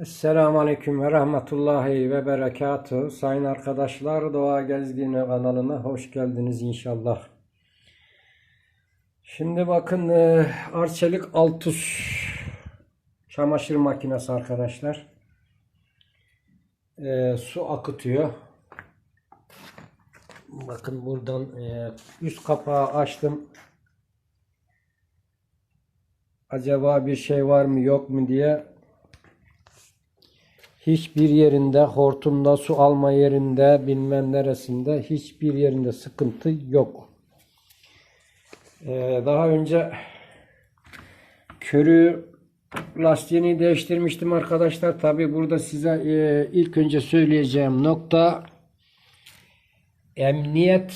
Esselamu Aleyküm ve Rahmetullahi ve Berekatuhu. Sayın arkadaşlar Doğa Gezgini kanalına hoş geldiniz inşallah. Şimdi bakın e, Arçelik Altus çamaşır makinesi arkadaşlar. E, su akıtıyor. Bakın buradan e, üst kapağı açtım. Acaba bir şey var mı yok mu diye hiçbir yerinde hortumda su alma yerinde bilmem neresinde hiçbir yerinde sıkıntı yok. Ee, daha önce körü lastiğini değiştirmiştim arkadaşlar. Tabi burada size e, ilk önce söyleyeceğim nokta emniyet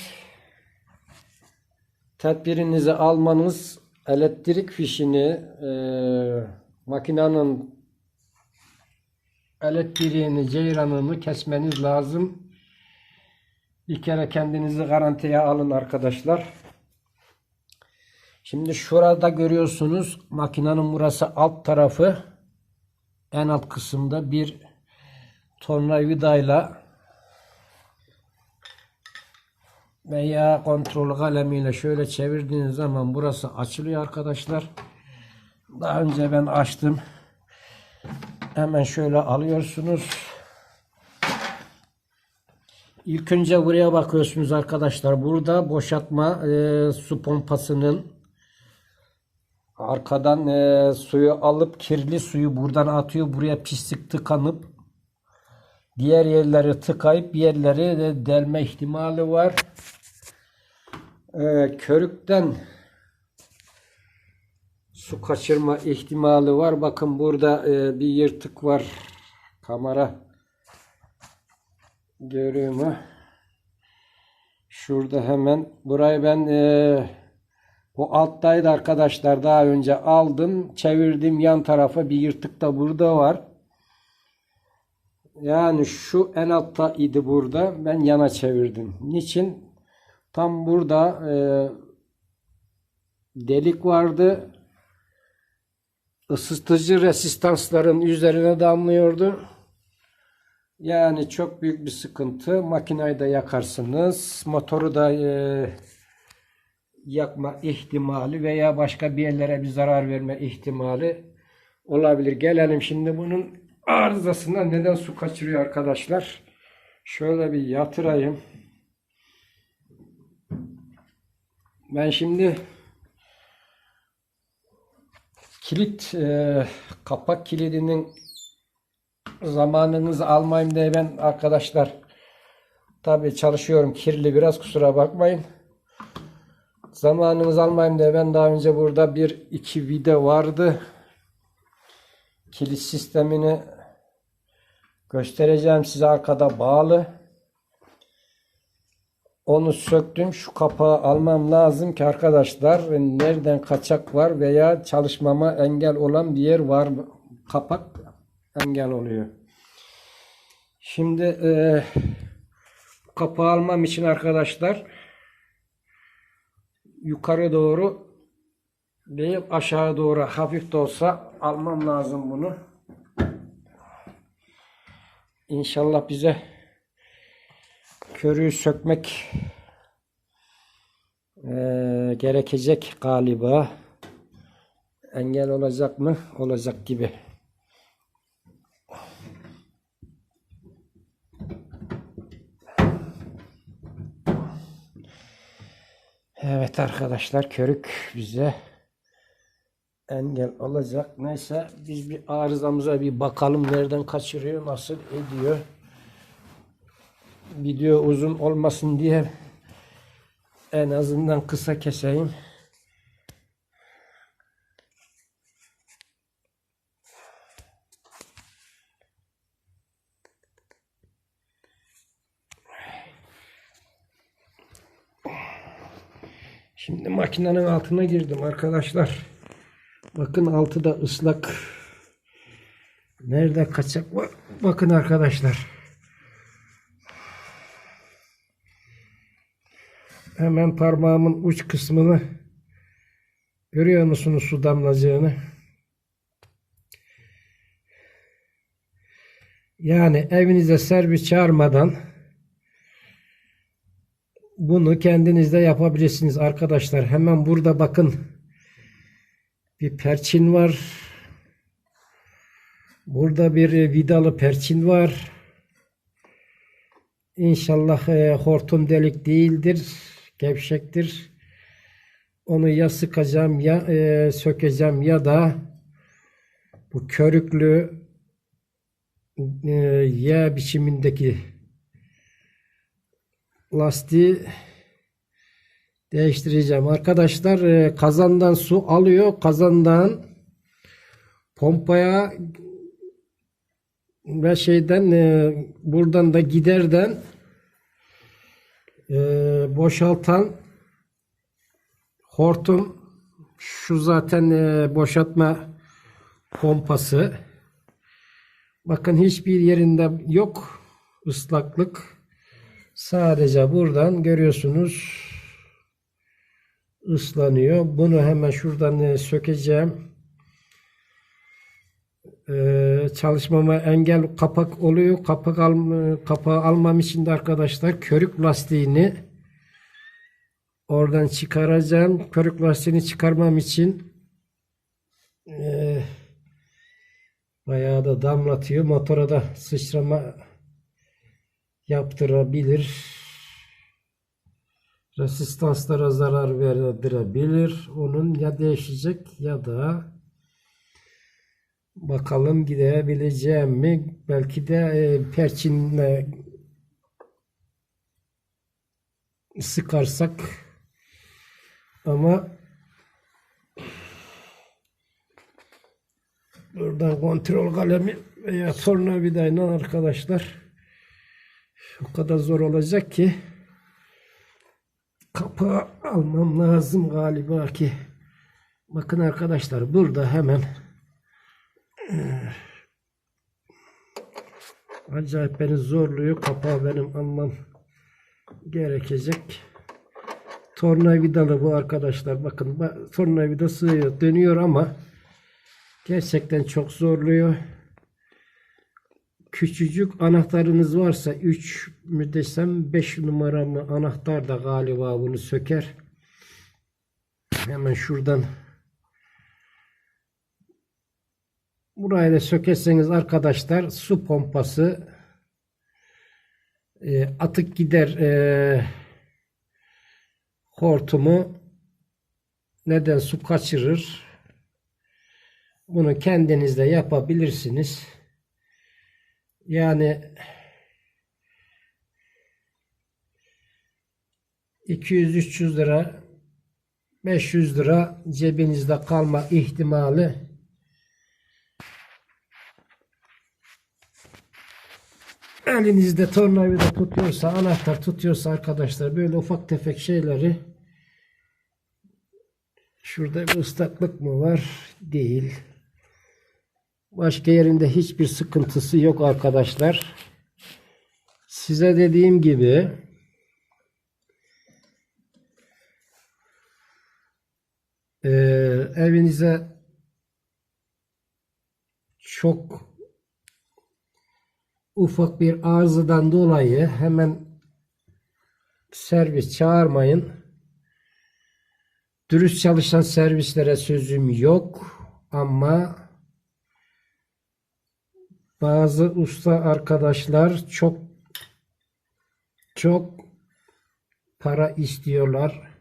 tedbirinizi almanız elektrik fişini e, makinenin elektriğini, ceyranını kesmeniz lazım. Bir kere kendinizi garantiye alın arkadaşlar. Şimdi şurada görüyorsunuz makinenin burası alt tarafı en alt kısımda bir tornavidayla veya kontrol kalemiyle şöyle çevirdiğiniz zaman burası açılıyor arkadaşlar. Daha önce ben açtım. Hemen şöyle alıyorsunuz. İlk önce buraya bakıyorsunuz arkadaşlar. Burada boşaltma e, su pompasının arkadan e, suyu alıp kirli suyu buradan atıyor. Buraya pislik tıkanıp diğer yerleri tıkayıp yerleri de delme ihtimali var. E, körükten su kaçırma ihtimali var. Bakın burada e, bir yırtık var. Kamera görüyor mu? Şurada hemen. Burayı ben e, bu alttaydı arkadaşlar. Daha önce aldım. Çevirdim yan tarafa. Bir yırtık da burada var. Yani şu en altta idi burada. Ben yana çevirdim. Niçin? Tam burada e, delik vardı ısıtıcı resistansların üzerine damlıyordu. Yani çok büyük bir sıkıntı. Makinayı da yakarsınız. Motoru da e, yakma ihtimali veya başka bir yerlere bir zarar verme ihtimali olabilir. Gelelim şimdi bunun arızasından neden su kaçırıyor arkadaşlar. Şöyle bir yatırayım. Ben şimdi kilit e, kapak kilidinin zamanınızı almayayım diye ben arkadaşlar tabi çalışıyorum kirli biraz kusura bakmayın. Zamanınızı almayayım diye ben daha önce burada bir iki video vardı. Kilit sistemini göstereceğim size arkada bağlı. Onu söktüm. Şu kapağı almam lazım ki arkadaşlar nereden kaçak var veya çalışmama engel olan bir yer var mı? Kapak engel oluyor. Şimdi e, kapağı almam için arkadaşlar yukarı doğru değil aşağı doğru hafif de olsa almam lazım bunu. İnşallah bize körüğü sökmek eee, gerekecek galiba. Engel olacak mı? Olacak gibi. Evet arkadaşlar körük bize engel olacak. Neyse biz bir arızamıza bir bakalım nereden kaçırıyor, nasıl ediyor video uzun olmasın diye en azından kısa keseyim. Şimdi makinenin altına girdim arkadaşlar. Bakın altı da ıslak. Nerede kaçak var? Bakın arkadaşlar. Hemen parmağımın uç kısmını görüyor musunuz su damlacığını? Yani evinize servis çağırmadan bunu kendiniz de yapabilirsiniz arkadaşlar. Hemen burada bakın bir perçin var. Burada bir e, vidalı perçin var. İnşallah e, hortum delik değildir. Gevşektir. Onu ya sıkacağım ya e, sökeceğim ya da bu körüklü e, Y biçimindeki lastiği değiştireceğim. Arkadaşlar e, kazandan su alıyor. Kazandan pompaya ve şeyden e, buradan da giderden e, boşaltan hortum şu zaten e, boşaltma pompası. Bakın hiçbir yerinde yok ıslaklık. Sadece buradan görüyorsunuz ıslanıyor. Bunu hemen şuradan e, sökeceğim. Ee, çalışmama engel kapak oluyor. Kapak alma, kapağı almam için de arkadaşlar körük lastiğini oradan çıkaracağım. Körük lastiğini çıkarmam için ee, bayağı da damlatıyor. Motora da sıçrama yaptırabilir. Resistanslara zarar verebilir. Onun ya değişecek ya da Bakalım gidebileceğim mi? Belki de e, perçinle sıkarsak ama buradan kontrol kalemi veya tornavidayla arkadaşlar o kadar zor olacak ki kapağı almam lazım galiba ki bakın arkadaşlar burada hemen Acayip beni zorluyor. Kapağı benim almam gerekecek. Tornavidalı bu arkadaşlar. Bakın ba- tornavida sığıyor. Dönüyor ama gerçekten çok zorluyor. Küçücük anahtarınız varsa 3 mü desem 5 numaralı anahtar da galiba bunu söker. Hemen şuradan Burayı da sökerseniz arkadaşlar su pompası e, atık gider e, hortumu neden su kaçırır? Bunu kendiniz de yapabilirsiniz. Yani 200-300 lira 500 lira cebinizde kalma ihtimali elinizde tornavida tutuyorsa, anahtar tutuyorsa arkadaşlar böyle ufak tefek şeyleri şurada bir ıslaklık mı var? Değil. Başka yerinde hiçbir sıkıntısı yok arkadaşlar. Size dediğim gibi e, evinize çok ufak bir arızadan dolayı hemen servis çağırmayın. Dürüst çalışan servislere sözüm yok ama bazı usta arkadaşlar çok çok para istiyorlar.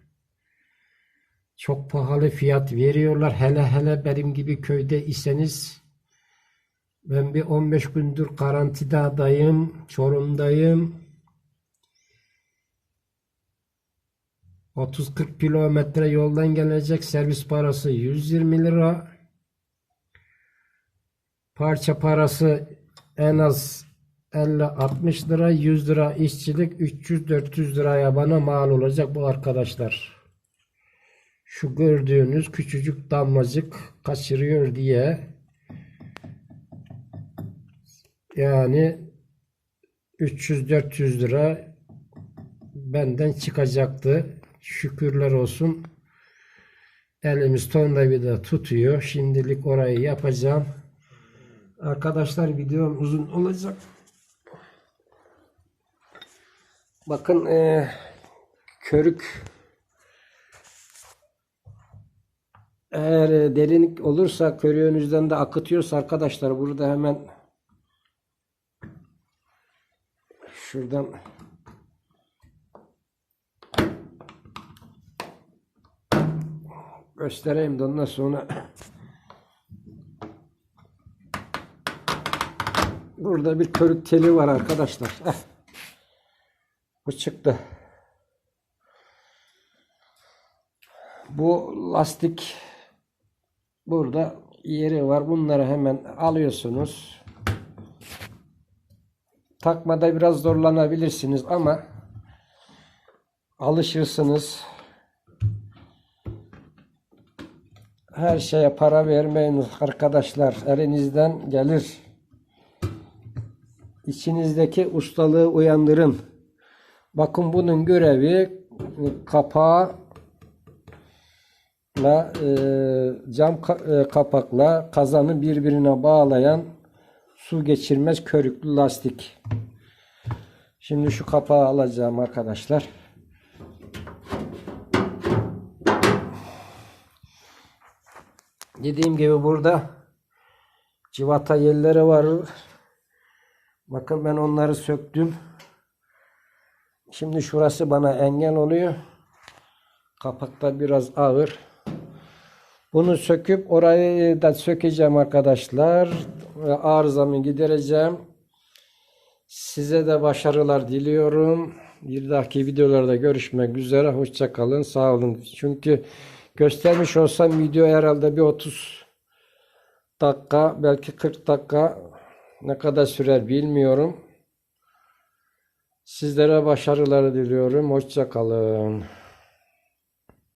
Çok pahalı fiyat veriyorlar. Hele hele benim gibi köyde iseniz ben bir 15 gündür karantinadayım. Çorum'dayım. 30-40 kilometre yoldan gelecek servis parası 120 lira. Parça parası en az 50-60 lira, 100 lira işçilik, 300-400 liraya bana mal olacak bu arkadaşlar. Şu gördüğünüz küçücük damlacık kaçırıyor diye yani 300-400 lira benden çıkacaktı. Şükürler olsun. Elimiz tornavida tutuyor. Şimdilik orayı yapacağım. Arkadaşlar videom uzun olacak. Bakın eee, körük eğer e, derinlik olursa körüğünüzden de akıtıyorsa arkadaşlar burada hemen şuradan göstereyim de ondan sonra burada bir körük teli var arkadaşlar. Heh. Bu çıktı. Bu lastik burada yeri var. Bunları hemen alıyorsunuz. Takmada biraz zorlanabilirsiniz ama alışırsınız. Her şeye para vermeyin arkadaşlar. Elinizden gelir. İçinizdeki ustalığı uyandırın. Bakın bunun görevi kapağı la e, cam e, kapakla kazanı birbirine bağlayan su geçirmez körüklü lastik. Şimdi şu kapağı alacağım arkadaşlar. Dediğim gibi burada civata yerleri var. Bakın ben onları söktüm. Şimdi şurası bana engel oluyor. Kapakta biraz ağır. Bunu söküp orayı da sökeceğim arkadaşlar. Arızamı gidereceğim. Size de başarılar diliyorum. Bir dahaki videolarda görüşmek üzere. Hoşça kalın. Sağ olun. Çünkü göstermiş olsam video herhalde bir 30 dakika belki 40 dakika ne kadar sürer bilmiyorum. Sizlere başarılar diliyorum. Hoşça kalın.